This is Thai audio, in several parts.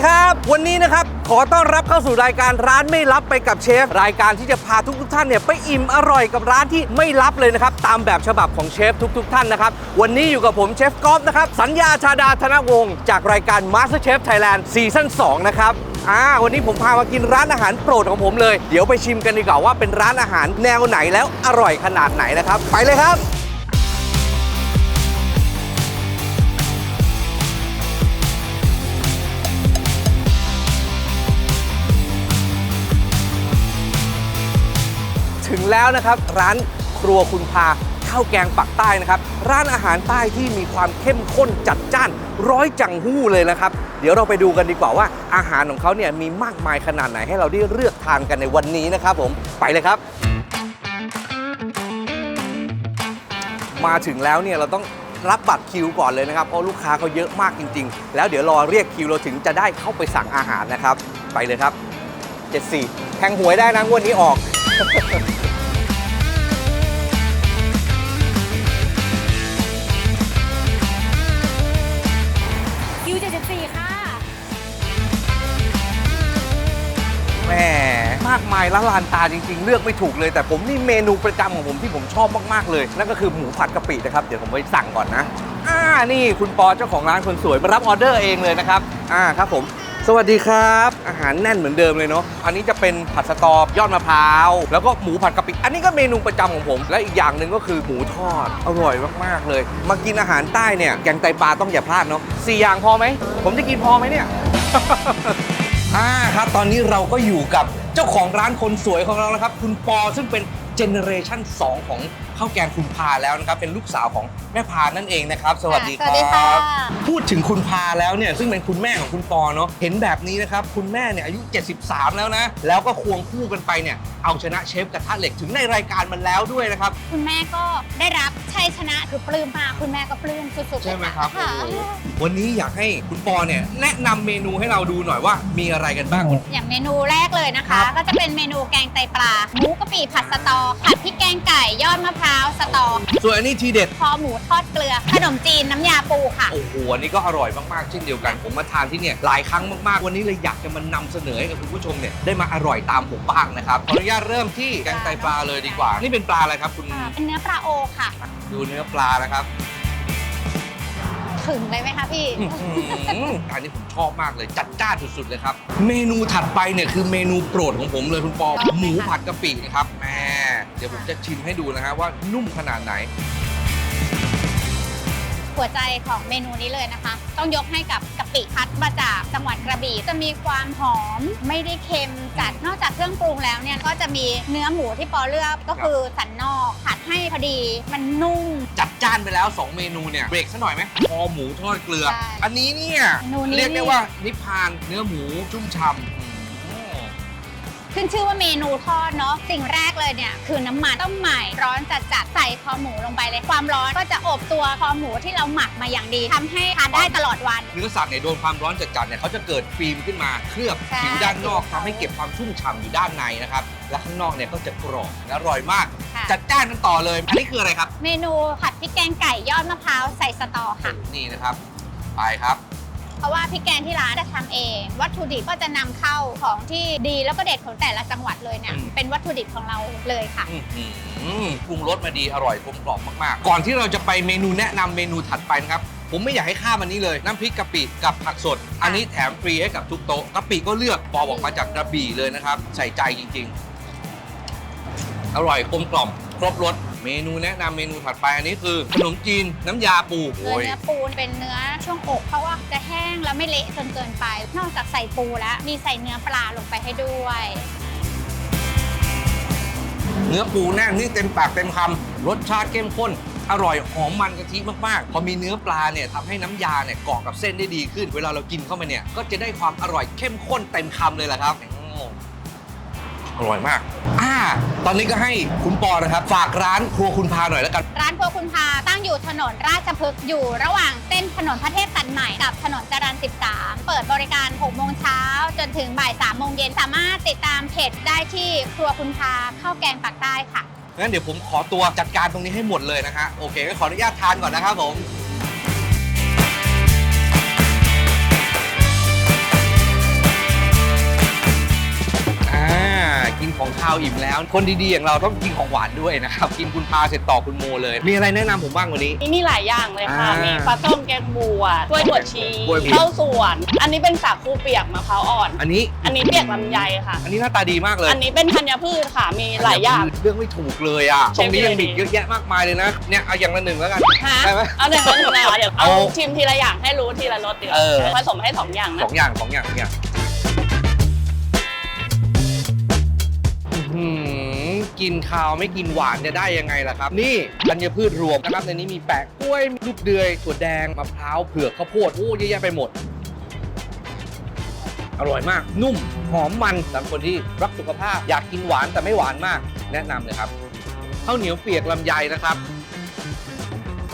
ดีครับ วันนี้นะครับ ขอต้อนรับเข้าสู่รายการร้านไม่ลับไปกับเชฟ รายการที่จะพาทุกทท่านเนี่ยไปอิ่มอร่อยกับร้านที่ไม่ลับเลยนะครับ ตามแบบฉบับของเชฟทุกๆท่านนะครับ วันนี้อยู่กับผมเชฟกอล์ฟนะครับ สัญญาชาดาธนวงศ์จากรายการ MasterChef Thailand ซีซั่น2นะครับอ่าวันนี้ผมพามากินร้านอาหารโปรดของผมเลย เดี๋ยวไปชิมกันดีกว่าว่าเป็นร้านอาหารแนวไหนแล้วอร่อยขนาดไหนนะครับ ไปเลยครับ ถึงแล้วนะครับ ร้านครัวคุณพาข้าวแกงปักใต้นะครับ ร้านอาหารใต้ที่มีความเข้มข้นจัดจ้านร้อยจังหู้เลยนะครับ เดี๋ยวเราไปดูกันดีกว่าว่าอาหารของเขาเนี่ยมีมากมายขนาดไหนให้เราได้เลือกทานกันในวันนี้นะครับผมไปเลยครับ มาถึงแล้วเนี่ยเราต้องรับบัตรคิวก่อนเลยนะครับเพราะลูกค้าเขาเยอะมากจริง ๆ แล้วเดี๋ยวรอเรียกคิวเราถึงจะได้เข้าไปสั่งอาหารนะครับ ไปเลยครับ 74แทงหวยได้นะงวดนี้ออก คิว74 ค่ะ แหมมากมายละลานตาจริง ๆ เลือกไม่ถูกเลย แต่ผมนี่เมนูประจำของผมที่ผมชอบมากๆเลย นั่นก็คือหมูผัดกะปินะครับ เดี๋ยวผมไปสั่งก่อนนะ อ่า นี่คุณปอเจ้าของร้านคนสวยมารับออเดอร์เองเลยนะครับ อ่า ครับผม สวัสดีครับ อาหารแน่นเหมือนเดิมเลยเนาะอันนี้จะเป็นผัดสตอยอดมะพร้าวแล้วก็หมูผัดกะปิอันนี้ก็เมนูประจำของผม และอีกอย่างหนึ่งก็คือหมูทอดอร่อยมากๆเลย มากินอาหารใต้เนี่ยแกงไตปลาต้องอย่าพลาดเนาะสี่อย่างพอไหมผมจะกินพอไหมเนี่ยอ่าครับตอนนี้เราก็อยู่กับเจ้าของร้านคนสวยของเรานะครับ คุณปอซึ่งเป็นเจเนอเรชัน2ของ ข้าวแกงคุณพาแล้วนะครับเป็นลูกสาวของแม่พานั่นเองนะครับ สวัสดีคสวัสดีรัค่ะ บ พูดถึงคุณพาแล้วเนี่ยซึ่งเป็นคุณแม่ของคุณปอเนาะเห็นแบบนี้นะครับ คุณแม่เนี่ยอายุ 73 แล้วนะ แล้วก็ควงคู่กันไปเนี่ย เอาชนะเชฟกระทะเหล็กถึงในรายการมันแล้วด้วยนะครับ คุณแม่ก็ได้รับชัยชนะคือปลื้มมากคุณแม่ก็ปลื้มสุดๆใช่ไหมครับค่ะโอ้โหวันนี้อยากให้คุณปอเนี่ยแนะนำเมนูให้เราดูหน่อยว่ามีอะไรกันบ้างคุณอย่างเมนูแรกเลยนะครัคะบก็จะเป็นเมนูแกงไตปลาหมูกะปิผัดสตอ ผัดพริกแกงไก่ ยอดมะพร้าวสตอ ส่วนอันนี้ทีเด็ด คอหมูทอดเกลือ ขนมจีนน้ำยาปูค่ะ โอ้โหอันนี้ก็อร่อยมากๆ เช่นเดียวกัน ผมมาทานที่เนี่ยหลายครั้งมากๆ วันนี้เลยอยากจะมานำเสนอให้กับคุณผู้ชมเนี่ยได้มาอร่อยตามผมบ้างนะครับ ขออนุญาตเริ่มที่แกงไตปลาเลยดีกว่า นี่เป็นปลาอะไรครับคุณอ่าเป็นเนื้อปลาโอค่ะ ดูเนื้อปลานะครับ ถึงเลยไหมคะพี่ อื้อหืออันนี้ผมชอบมากเลย จัดจ้านสุดๆเลยครับ เมนูถัดไปเนี่ยคือเมนูโปรดของผมเลยคุณปอ ชอบไหมคะ หมูผัดกะปินะครับแหม่เดี๋ยวผมจะชิมให้ดูนะฮะว่านุ่มขนาดไหน หัวใจของเมนูนี้เลยนะคะ ต้องยกให้กับกะปิพัดมาจากจังหวัดกระบี่จะมีความหอมไม่ได้เค็มจัดนอกจากเครื่องปรุงแล้วเนี่ยก็จะมีเนื้อหมูที่ปอเลือกก็คือสันนอกผัดให้พอดีมันนุ่ม จัดจ้านไปแล้ว 2 เมนูเนี่ยเบรกซะหน่อยไหมคอหมูทอดเกลือ ใช่อันนี้เนี่ยเมนูนี้ เรียกได้ว่านิพพานเนื้อหมูชุ่มฉ่ำอืม ขึ้นชื่อว่าเมนูทอดเนาะสิ่งแรกเลยเนี่ยคือน้ำมันต้มใหม่ร้อนจัดจัดๆใส่คอหมูลงไปเลยความร้อนก็จะอบตัวคอหมูที่เราหมักมาอย่างดีทำให้ทานได้ตลอดวัน เนื้อสัตว์เนี่ยโดนความร้อนจัดๆเนี่ยเขาจะเกิดฟิล์มขึ้นมาเคลือบใช่ ผิวด้านนอกทำให้เก็บความชุ่มฉ่ำอยู่ด้านในนะครับ และข้างนอกเนี่ยก็จะกรอบและอร่อยมาก ค่ะจัดจ้านกันต่อเลย อันนี้คืออะไรครับ เมนูผัดพริกแกงไก่ยอดมะพร้าวใส่สตอค่ะ นี่นะครับ ไปครับ เพราะว่าพริกแกงที่ร้านจะทำเอง วัตถุดิบก็จะนำเข้าของที่ดีแล้วก็เด็ดของแต่ละจังหวัดเลยเนี่ยอืม เป็นวัตถุดิบของเราเลยค่ะ อื้อหือปรุงรสมาดีอร่อยกลมกล่อมมาก ๆ ก่อนที่เราจะไปเมนูแนะนำเมนูถัดไปนะครับ ผมไม่อยากให้ข้ามอันนี้เลย น้ำพริกกะปิกับผักสด อันนี้แถมฟรีให้กับทุกโต๊ะกะปิก็เลือกปอบอกมาจากกระบี่เลยนะครับ ใส่ใจจริง ๆ อร่อยกลมกล่อม ครบรส เมนูแนะนำเมนูถัดไปอันนี้คือขนมจีนน้ำยาปูเนื้อโอ้ยเนื้อปูนเป็นเนื้อช่วงอก เพราะว่าจะแห้งแล้วไม่เละจนเกินไป นอกจากใส่ปูแล้วมีใส่เนื้อปลาลงไปให้ด้วยเนื้อปูแน่นนี่เต็มปากเต็มคำรสชาติเข้มข้น อร่อยหอมมันกะทิมากๆ พอมีเนื้อปลาเนี่ยทำให้น้ำยาเนี่ยเกาะกับเส้นได้ดีขึ้น เวลาเรากินเข้ามาเนี่ยก็จะได้ความอร่อยเข้มข้นเต็มคำเลยแหละครับ อืมอร่อยมาก อ่า ตอนนี้ก็ให้คุณปอนะครับ ฝากร้านครัวคุณพาหน่อยแล้วกัน ร้านครัวคุณพาตั้งอยู่ถนนราชพฤกษ์อยู่ระหว่างเส้นถนนพระเทพตัดใหม่กับถนนจรัญ13 เปิดบริการ 6 โมงเช้า จนถึงบ่าย 3 โมงเย็นสามารถติดตามเพจได้ที่ครัวคุณพาข้าวแกงปากใต้ค่ะ งั้นเดี๋ยวผมขอตัวจัดการตรงนี้ให้หมดเลยนะฮะ โอเคก็ขออนุญาตทานก่อนนะครับผม ของข้าวอิ่มแล้ว คนดีๆอย่างเราต้องกินของหวานด้วยนะครับ กินคุณพาเสร็จต่อคุณโมเลย มีอะไรแนะนำผมบ้างวันนี้ นี่มีหลายอย่างเลยค่ะ อ่ามีมีปลาส้มแกงบัวกล้วยบวชชีกล้วยบวชข้าวสวน อันนี้เป็นสาคูเปียกมะพร้าวอ่อน อันนี้ อันนี้เปียกลำไยค่ะ อันนี้หน้าตาดีมากเลยอันนี้เป็นธัญพืชค่ะ มีหลายอย่าง เรื่องไม่ถูกเลยอะใช่ตรงนี้ยังเลยมีเยอะแยะมากมายเลยนะ เนี่ยเอาอย่างละหนึ่งแล้วกัน ฮะ ได้ไหม เอาหนึ่งเอาหนึ่งเลยเหรอเดี๋ยวเอาเอาชิมทีละอย่างให้รู้ทีละรสเดียวเออ ผสมให้สองอย่างสนะองอย่างสองอย่างสองอย่าง กินข้าวไม่กินหวานจะได้ยังไงล่ะครับ นี่ธัญพืชรวมนะครับในนี้มีแปะกล้วยลูกเดือยถั่วแดงมะพร้าวเผือกข้าวโพดโอ้เยอะแยะไปหมด อร่อยมาก นุ่มหอมมันสำหรับคนที่รักสุขภาพ อยากกินหวานแต่ไม่หวานมาก แนะนำเลยครับข้าวเหนียวเปียกลำไยนะครับ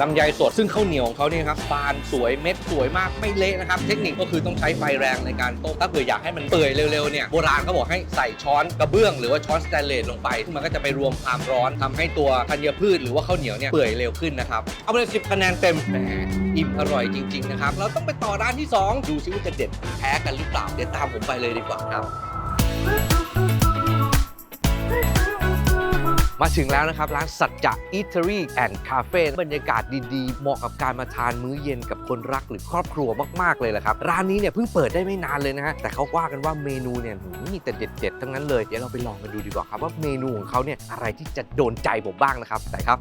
ลำไยสดซึ่งข้าวเหนียวของเขาเนี่ยครับบานสวยเม็ดสวยมากไม่เละนะครับ เทคนิคก็คือต้องใช้ไฟแรงในการต้มถ้าเผื่ออยากให้มันเปื่อยเร็วๆเนี่ยโบราณเขาบอกให้ใส่ช้อนกระเบื้องหรือว่าช้อนสแตนเลสลงไปซึ่งมันก็จะไปรวมความร้อนทำให้ตัวธัญพืชหรือว่าข้าวเหนียวเนี่ยเปื่อยเร็วขึ้นนะครับเอาไปเลยสิบคะแนนเต็มแหมอิ่มอร่อยจริงๆนะครับเราต้องไปต่อร้านที่ 2 ดูซิว่าจะเด็ดแพ้กันหรือเปล่าเดี๋ยวตามผมไปเลยดีกว่าครับ มาถึงแล้วนะครับ ร้านสัจจะ Eatery and Cafe บรรยากาศดีๆ เหมาะกับการมาทานมื้อเย็นกับคนรักหรือครอบครัวมากๆเลยแหละครับ ร้านนี้เนี่ยเพิ่งเปิดได้ไม่นานเลยนะฮะ แต่เขาว่ากันว่าเมนูเนี่ยมีแต่เด็ดๆ ทั้งนั้นเลย เดี๋ยวเราไปลองกันดูดีกว่าครับว่าเมนูของเขาเนี่ยอะไรที่จะโดนใจผมบ้างนะครับไปครับ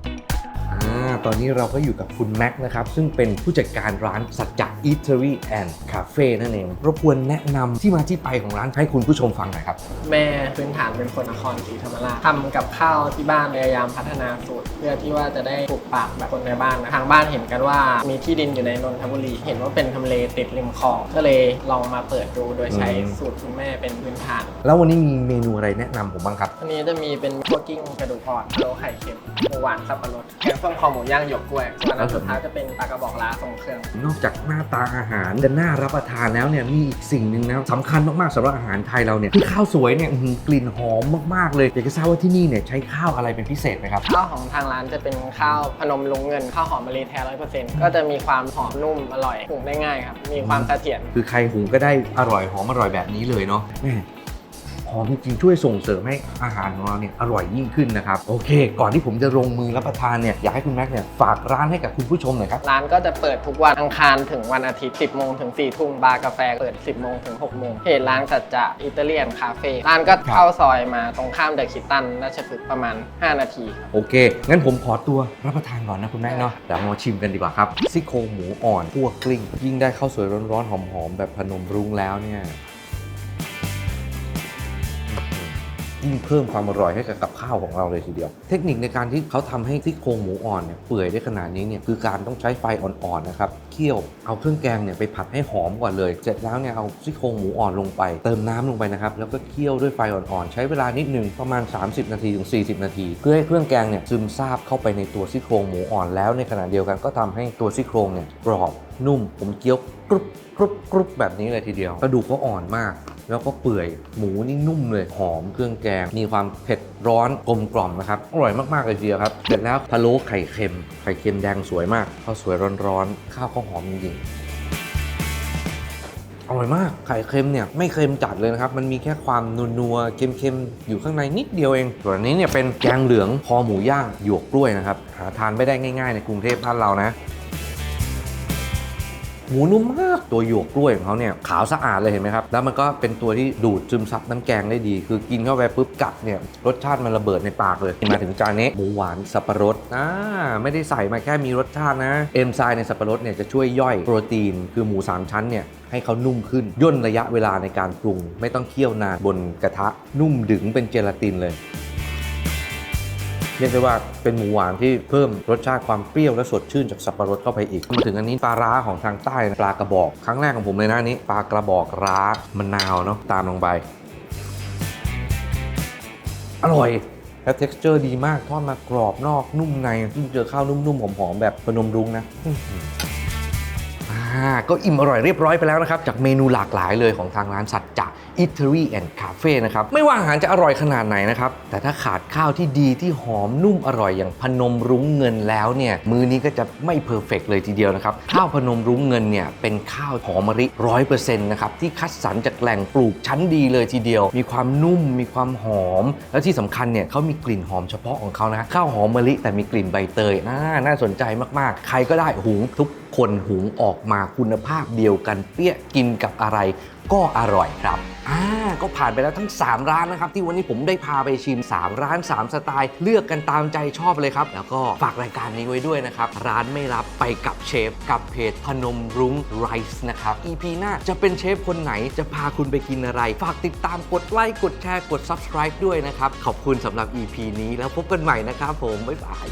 อ่าตอนนี้เราก็อยู่กับคุณแม็กซ์นะครับ ซึ่งเป็นผู้จัดการร้านสัจจะ Eatery and Cafe นั่นเอง รบกวนแนะนำที่มาที่ไปของร้านให้คุณผู้ชมฟังหน่อยครับ แม่พื้นฐานเป็นคนนครศรีธรรมราชทำกับข้าวที่บ้านพยายามพัฒนาสูตร เพื่อที่ว่าจะได้ปลูกปากแบบคนในบ้านนะทางบ้านเห็นกันว่ามีที่ดินอยู่ในนนทบุรี เห็นว่าเป็นทำเลติดริมคลอง ก็เลยลองมาเปิดดูโดยใช้อืมสูตรคุณแม่เป็นพื้นฐาน แล้ววันนี้มีเมนูอะไรแนะนำผมบ้างครับ อันนี้จะมีเป็นคั่วกิ้งกระดูกอ่อนโลไข่เค็มหมูหวานสับปะรดแกงส้มคอหมูย่างหยวกกล้วยส่วนอันสุดท้ายจะเป็นปลากระบอกลาทรงเครื่อง นอกจากหน้าตาอาหารจะน่ารับประทานแล้วเนี่ยมีอีกสิ่งหนึ่งนะสำคัญมากๆสำหรับอาหารไทยเราเนี่ยคือข้าวสวยเนี่ยอื้อหือกลิ่นหอมมากๆเลยอยากจะทราบว่าที่นี่เนี่ยใช้ข้าวอะไรเป็นพิเศษไหมครับ ข้าวของทางร้านจะเป็นข้าวพนมลุงเงินข้าวหอมมะลิแท้ร้อยเปอร์เซ็นต์ก็จะมีความหอมนุ่มอร่อยปรุงได้ง่ายครับมีความเสถียร คือใครหุงก็ได้อร่อยหอมอร่อยแบบนี้เลยเนาะแม่ หอมจริงๆช่วยส่งเสริมให้อาหารของเราเนี่ยอร่อยยิ่งขึ้นนะครับโอเค ก่อนที่ผมจะลงมือรับประทานเนี่ยอยากให้คุณแม็กซ์เนี่ยฝากร้านให้กับคุณผู้ชมหน่อยครับร้านก็จะเปิดทุกวันอังคารถึงวันอาทิตย์ 10โมงถึง4ทุ่มบาร์กาแฟเปิด 10โมงถึง6โมงเพจร้านสัจจะอิตาเลียนคาเฟ่ร้านก็เข้าซอยมาตรงข้ามเดอะคิตตันราชพฤกษ์ประมาณ 5 นาทีโอเค งั้นผมขอตัวรับประทานก่อนนะคุณแม่เนาะเดี๋ยวมาชิมกันดีกว่าครับซี่โครงหมูอ่อนคั่วกลิ้ง ยิ่งได้ข้าวสวยร้อนๆ หอมๆ แบบพนมรุ้งแล้วเนี่ย ยิ่งเพิ่มความอร่อยให้กับกับข้าวของเราเลยทีเดียว เทคนิคในการที่เขาทำให้ซี่โครงหมูอ่อนเนี่ยเปื่อยได้ขนาดนี้เนี่ยคือการต้องใช้ไฟอ่อนๆนะครับเคี่ยวเอาเครื่องแกงเนี่ยไปผัดให้หอมก่อนเลย เสร็จแล้วเนี่ยเอาซี่โครงหมูอ่อนลงไป เติมน้ำลงไปนะครับแล้วก็เคี่ยวด้วยไฟอ่อนๆใช้เวลานิดหนึ่งประมาณ 30 นาทีถึง 40 นาที เพื่อให้เครื่องแกงเนี่ยซึมซาบเข้าไปในตัวซี่โครงหมูอ่อนแล้วในขณะเดียวกันก็ทำให้ตัวซี่โครงเนี่ยกรอบนุ่มผมเคี้ยวกรุบกรุบกรุบแบบนี้เลยทีเดียวกระดูกก็อ่อนมาก แล้วก็เปื่อยหมูนี่นุ่มเลยหอมเครื่องแกง มีความเผ็ดร้อนกลมกล่อมนะครับอร่อยมากๆเลยทีเดียวครับเสร็จแล้วพะโล้ไข่เค็มไข่เค็มแดงสวยมากข้าวสวยร้อนๆข้าวก็หอมจริงๆอร่อยมาก ไข่เค็มเนี่ยไม่เค็มจัดเลยนะครับ มันมีแค่ความนัวๆ เค็มๆ อยู่ข้างในนิดเดียวเอง ส่วนนี้เนี่ยเป็นแกงเหลืองคอหมูย่างหยวกกล้วยนะครับ หาทานไม่ได้ง่ายๆ ในกรุงเทพบ้านเรานะ หมูนุ่มมากตัวหยวกกล้วยของเขาเนี่ยขาวสะอาดเลยเห็นไหมครับ แล้วมันก็เป็นตัวที่ดูดซึมซับน้ำแกงได้ดี คือกินเข้าไปปุ๊บกัดเนี่ยรสชาติมันระเบิดในปากเลยมาถึงจานนี้หมูหวานสับปะรดอ่าไม่ได้ใส่มาแค่มีรสชาตินะเอนไซม์ในสับปะรดเนี่ยจะช่วยย่อยโปรตีน คือหมูสามชั้นเนี่ยให้เขานุ่มขึ้นย่นระยะเวลาในการปรุง ไม่ต้องเคี่ยวนานบนกระทะนุ่มดึงเป็นเจลาตินเลย เรียกได้ว่าเป็นหมูหวานที่เพิ่มรสชาติความเปรี้ยวและสดชื่นจากสับปะรดเข้าไปอีกมาถึงอันนี้ปลาร้าของทางใต้นะปลากระบอก ครั้งแรกของผมเลยนะนี้ปลากระบอกร้ามะนาวเนาะตามลงไป อร่อยและ texture ดีมากทอดมากรอบนอกนุ่มในยิ่งเจอข้าวนุ่มๆหอมๆแบบพนมรุ้งนะก็อิ่มอร่อยเรียบร้อยไปแล้วนะครับ จากเมนูหลากหลายเลยของทางร้านสัจจะ Eatery and Cafe นะครับ ไม่ว่าอาหารจะอร่อยขนาดไหนนะครับ แต่ถ้าขาดข้าวที่ดีที่หอมนุ่มอร่อยอย่างพนมรุ้งเงินแล้วเนี่ย มื้อนี้ก็จะไม่เพอร์เฟกเลยทีเดียวนะครับ ข้าวพนมรุ้งเงินเนี่ยเป็นข้าวหอมมะลิร้อยเปอร์เซ็นต์นะครับ ที่คัดสรรจากแหล่งปลูกชั้นดีเลยทีเดียว มีความนุ่มมีความหอม แล้วที่สำคัญเนี่ยเขามีกลิ่นหอมเฉพาะของเขานะข้าวหอมมะลิแต่มีกลิ่นใบเตยน่าน่าสนใจมากๆ ใครก็ได้หุงทุกคนหุงออกมาคุณภาพเดียวกันเปี้ยกินกับอะไร ก็อร่อยครับ อ่า ก็ผ่านไปแล้วทั้ง 3 ร้านนะครับ ที่วันนี้ผมได้พาไปชิม 3 ร้าน 3 สไตล์ เลือกกันตามใจชอบเลยครับ แล้วก็ฝากรายการนี้ไว้ด้วยนะครับ ร้านไม่รับไปกับเชฟ กับเพจพนมรุ้งไรซ์นะครับ EP หน้าจะเป็นเชฟคนไหนจะพาคุณไปกินอะไร ฝากติดตามกดไลค์กดแชร์กด subscribe ด้วยนะครับ ขอบคุณสำหรับ EP นี้แล้วพบกันใหม่นะครับผมบ๊ายบาย